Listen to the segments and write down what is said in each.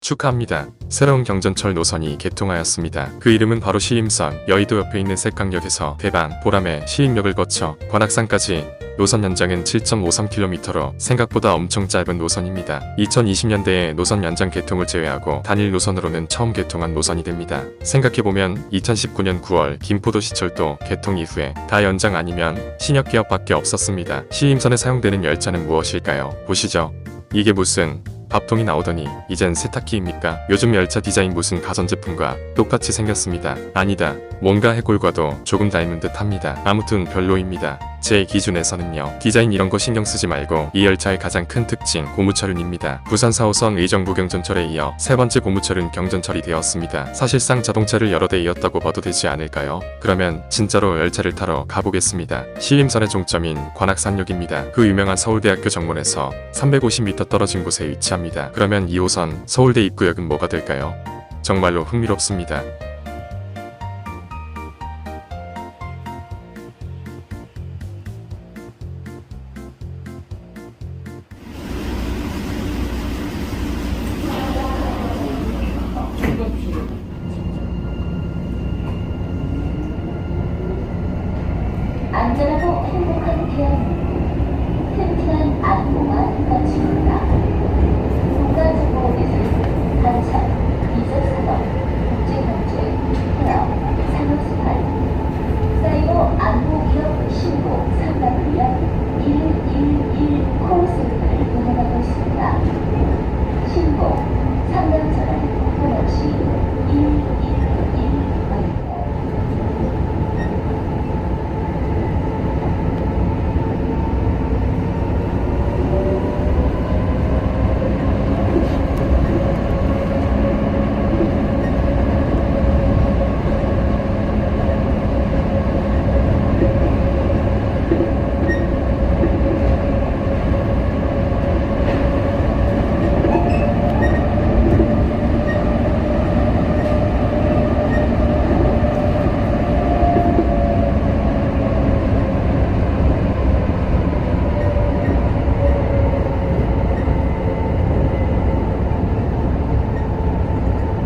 축하합니다. 새로운 경전철 노선이 개통하였습니다. 그 이름은 바로 시임선. 여의도 옆에 있는 색강역에서 대방, 보람의 시임역을 거쳐 관악산까지 노선 연장은 7.53km로 생각보다 엄청 짧은 노선입니다. 2020년대에 노선 연장 개통을 제외하고 단일 노선으로는 처음 개통한 노선이 됩니다. 생각해보면 2019년 9월 김포도시철도 개통 이후에 다 연장 아니면 신협 개업밖에 없었습니다. 시임선에 사용되는 열차는 무엇일까요? 보시죠. 이게 무슨 밥통이 나오더니 이젠 세탁기입니까? 요즘 열차 디자인 무슨 가전제품과 똑같이 생겼습니다. 아니다. 뭔가 해골과도 조금 닮은 듯 합니다. 아무튼 별로입니다. 제 기준에서는요. 디자인 이런 거 신경 쓰지 말고 이 열차의 가장 큰 특징 고무철은입니다. 부산 4호선 의정부 경전철에 이어 세 번째 고무철은 경전철이 되었습니다. 사실상 자동차를 여러 대 이었다고 봐도 되지 않을까요? 그러면 진짜로 열차를 타러 가보겠습니다. 시임선의 종점인 관악산역입니다. 그 유명한 서울대학교 정문에서 350m 떨어진 곳에 위치합니다. 그러면 2호선 서울대 입구역은 뭐가 될까요? 정말로 흥미롭습니다. 행복한 태양 튼튼한 안보가 거칩니다. 국가정보기술, 한참, 비서산업, 국제경제, 해역, 산업수판, 사이버 안보기업 신고 상담을 위한 111 콜센터를 운영하고 있습니다. 신고, 상담 전화는 번 없이 111번입니다.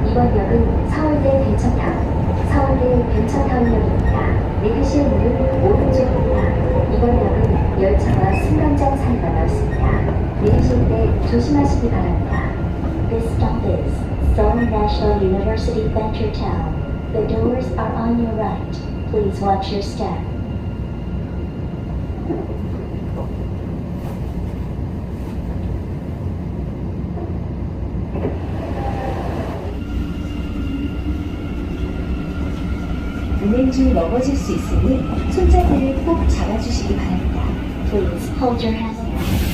이번 역은 서울대 벤처타운, 서울대 벤처타운역입니다. 내리실 문은 오른쪽입니다. 이번 역은 열차와 승강장 사이가 넓습니다. 내리실 때 조심하시기 바랍니다. This stop is Seoul National University Venture Town. The doors are on your right. Please watch your step. 운행 중 넘어질 수 있으니 손잡이를 꼭 잡아주시기 바랍니다. Please hold your hands.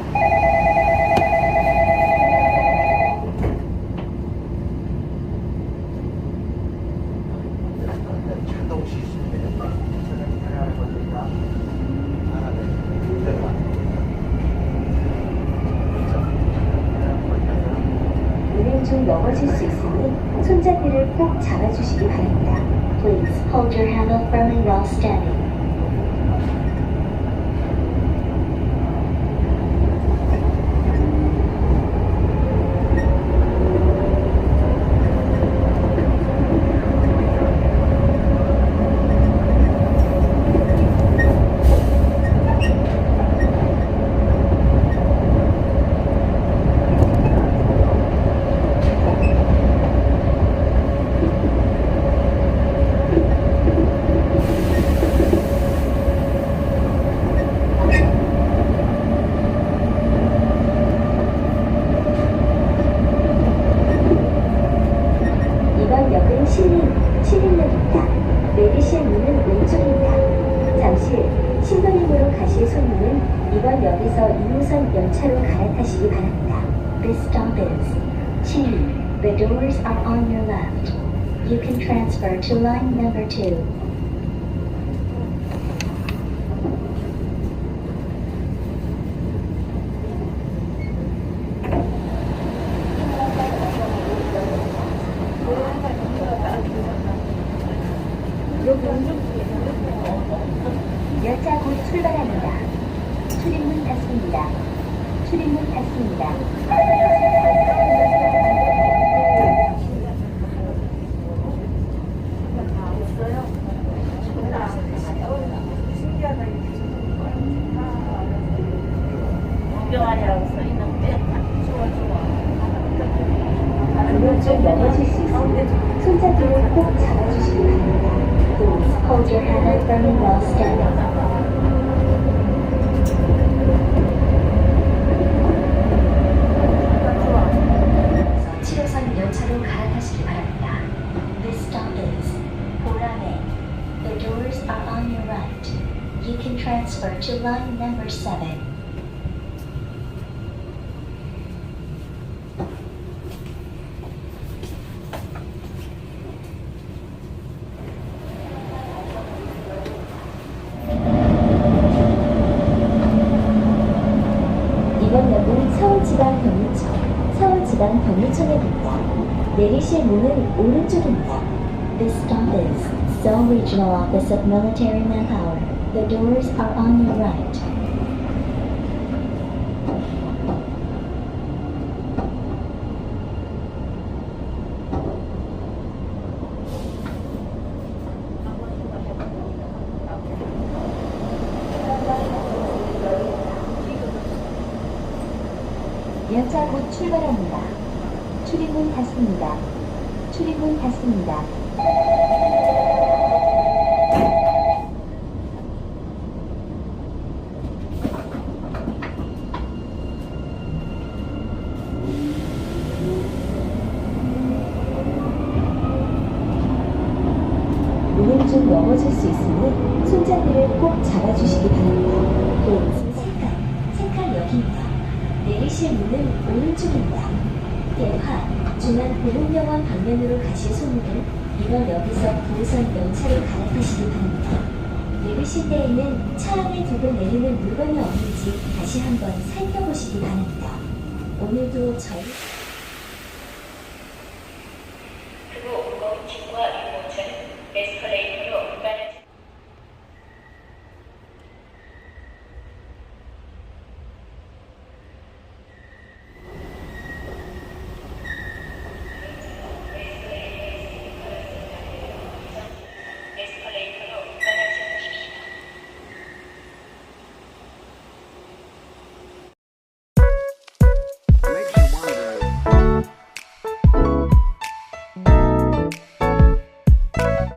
중 넘어질 수 있으니 손잡이를 꼭 잡아주시기 바랍니다. Please hold your handle firmly while standing. 바랍니다. This stop is 2. The doors are on your left. You can transfer to line number 2. 오른쪽 넘어질 수 있으니 손잡이를 꼭 잡아주시기 바랍니다. Please hold your hand firmly while standing. 7호선 열차로 갈아타시기 바랍니다. This stop is Borame. The doors are on your right. You can transfer to line number 7. 서울지방경유청역입니다. 내리실 문은 오른쪽입니다. This stop is Seoul Regional Office of Military Manpower. The doors are on your right. 열차 곧 출발합니다. 출입문 닫습니다. 출입문 닫습니다. 오른쪽 넘어질 수 있으니 손잡이를 꼭 잡아주시기 바랍니다. Please. 색깔, 색깔역입니다. 내리실 문은 오른쪽입니다. 대화, 중앙 보건병원 방면으로 가실 손님은 이번 역에서 부산 열차로 갈아타시기 바랍니다. 내리실 때에는 차 안에 두고 내리는 물건이 없는지 다시 한번 살펴보시기 바랍니다. 오늘도 저희